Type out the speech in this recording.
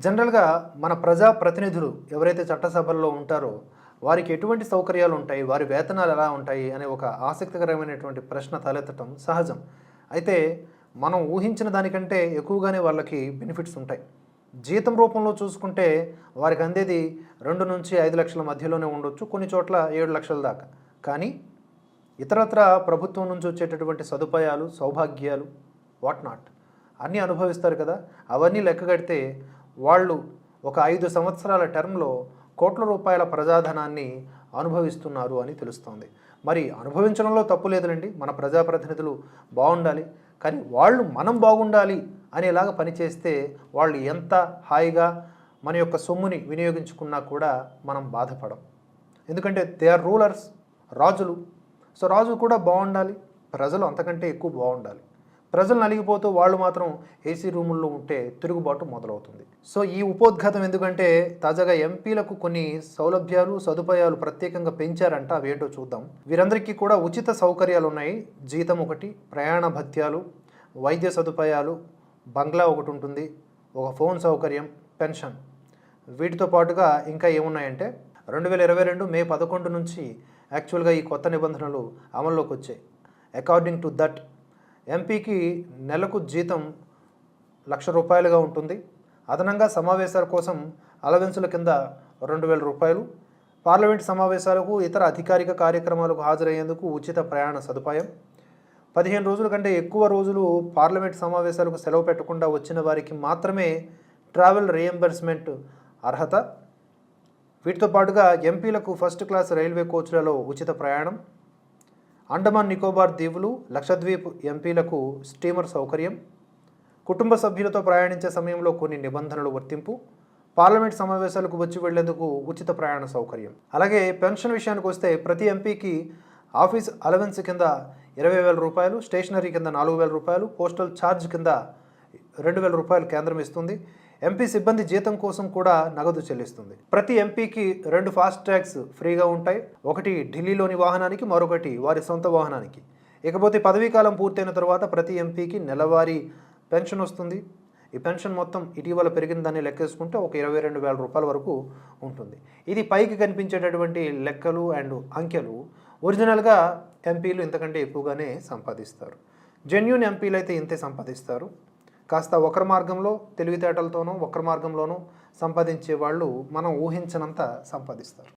జనరల్గా మన ప్రజా ప్రతినిధులు ఎవరైతే చట్టసభల్లో ఉంటారో వారికి ఎటువంటి సౌకర్యాలు ఉంటాయి? వారి వేతనాలు ఎలా ఉంటాయి? అనే ఒక ఆసక్తికరమైనటువంటి ప్రశ్న తలెత్తటం సహజం. అయితే మనం ఊహించిన దానికంటే ఎక్కువగానే వాళ్ళకి బెనిఫిట్స్ ఉంటాయి. జీతం రూపంలో చూసుకుంటే వారికి అందేది రెండు నుంచి ఐదు లక్షల మధ్యలోనే ఉండొచ్చు కొన్ని చోట్ల ఏడు లక్షల దాకా. కానీ ఇతరత్ర ప్రభుత్వం నుంచి వచ్చేటటువంటి సదుపాయాలు సౌభాగ్యాలు వాట్ నాట్ అన్నీ అనుభవిస్తారు కదా? అవన్నీ లెక్క కడితే వాళ్ళు ఒక ఐదు సంవత్సరాల టర్మ్లో కోట్ల రూపాయల ప్రజాధనాన్ని అనుభవిస్తున్నారు అని తెలుస్తోంది. మరి అనుభవించడంలో తప్పు లేదులండి. మన ప్రజాప్రతినిధులు బాగుండాలి. కానీ వాళ్ళు మనం బాగుండాలి అనేలాగా పనిచేస్తే వాళ్ళు ఎంత హాయిగా మన యొక్క సొమ్ముని వినియోగించుకున్నా కూడా మనం బాధపడం. ఎందుకంటే దే ఆర్ రూలర్స్ రాజులు. సో రాజు కూడా బాగుండాలి. ప్రజలు అంతకంటే ఎక్కువ బాగుండాలి. ప్రజలు నలిగిపోతూ వాళ్ళు మాత్రం ఏసీ రూముల్లో ఉంటే తిరుగుబాటు మొదలవుతుంది. సో ఈ ఉపోద్ఘాతం ఎందుకంటే తాజాగా ఎంపీలకు కొన్ని సౌలభ్యాలు సదుపాయాలు ప్రత్యేకంగా పెంచారంట. అవేంటో చూద్దాం. వీరందరికీ కూడా ఉచిత సౌకర్యాలు ఉన్నాయి. జీతం ఒకటి ప్రయాణ భత్యాలు వైద్య సదుపాయాలు బంగ్లా ఒకటి ఉంటుంది ఒక ఫోన్ సౌకర్యం పెన్షన్. వీటితో పాటుగా ఇంకా ఏమున్నాయంటే రెండు వేల ఇరవై రెండు మే పదకొండు నుంచి యాక్చువల్గా ఈ కొత్త నిబంధనలు అమల్లోకి వచ్చాయి అకార్డింగ్ టు దట్ ఎంపీకి నెలకు జీతం లక్ష రూపాయలుగా ఉంటుంది. అదనంగా సమావేశాల కోసం అలవెన్సుల కింద రెండు వేల రూపాయలు పార్లమెంట్ సమావేశాలకు ఇతర అధికారిక కార్యక్రమాలకు హాజరయ్యేందుకు ఉచిత ప్రయాణ సదుపాయం. పదిహేను రోజుల కంటే ఎక్కువ రోజులు పార్లమెంట్ సమావేశాలకు సెలవు పెట్టకుండా వచ్చిన వారికి మాత్రమే ట్రావెల్ రియంబర్స్మెంట్ అర్హత. వీటితో పాటుగా ఎంపీలకు ఫస్ట్ క్లాస్ రైల్వే కోచ్లలో ఉచిత ప్రయాణం. అండమాన్ నికోబార్ దీవులు లక్షద్వీప్ ఎంపీలకు స్టీమర్ సౌకర్యం కుటుంబ సభ్యులతో ప్రయాణించే సమయంలో కొన్ని నిబంధనలు వర్తింపు పార్లమెంట్ సమావేశాలకు వచ్చి వెళ్ళేందుకు ఉచిత ప్రయాణ సౌకర్యం. అలాగే పెన్షన్ విషయానికి వస్తే ప్రతి ఎంపీకి ఆఫీస్ అలవెన్స్ కింద ఇరవై వేల రూపాయలు స్టేషనరీ కింద నాలుగు వేల రూపాయలు పోస్టల్ ఛార్జ్ కింద రెండు వేల రూపాయలు కేంద్రం ఇస్తుంది. ఎంపీ సిబ్బంది జీతం కోసం కూడా నగదు చెల్లిస్తుంది. ప్రతి ఎంపీకి రెండు ఫాస్ట్ ట్రాక్స్ ఫ్రీగా ఉంటాయి. ఒకటి ఢిల్లీలోని వాహనానికి మరొకటి వారి సొంత వాహనానికి. ఇకపోతే పదవీకాలం పూర్తయిన తర్వాత ప్రతి ఎంపీకి నెలవారీ పెన్షన్ వస్తుంది. ఈ పెన్షన్ మొత్తం ఇటీవల పెరిగిన దాన్ని లెక్కేసుకుంటే ఒక ఇరవై రెండు వేల రూపాయల వరకు ఉంటుంది. ఇది పైకి కనిపించేటటువంటి లెక్కలు అండ్ అంకెలు ఒరిజినల్గా ఎంపీలు ఇంతకంటే ఎక్కువగానే సంపాదిస్తారు. జెన్యున్ ఎంపీలు అయితే ఇంతే సంపాదిస్తారు. కాస్త ఒకరి మార్గంలో తెలివితేటలతోనూ ఒకరి మార్గంలోనూ సంపాదించే వాళ్ళు మనం ఊహించనంత సంపాదిస్తారు.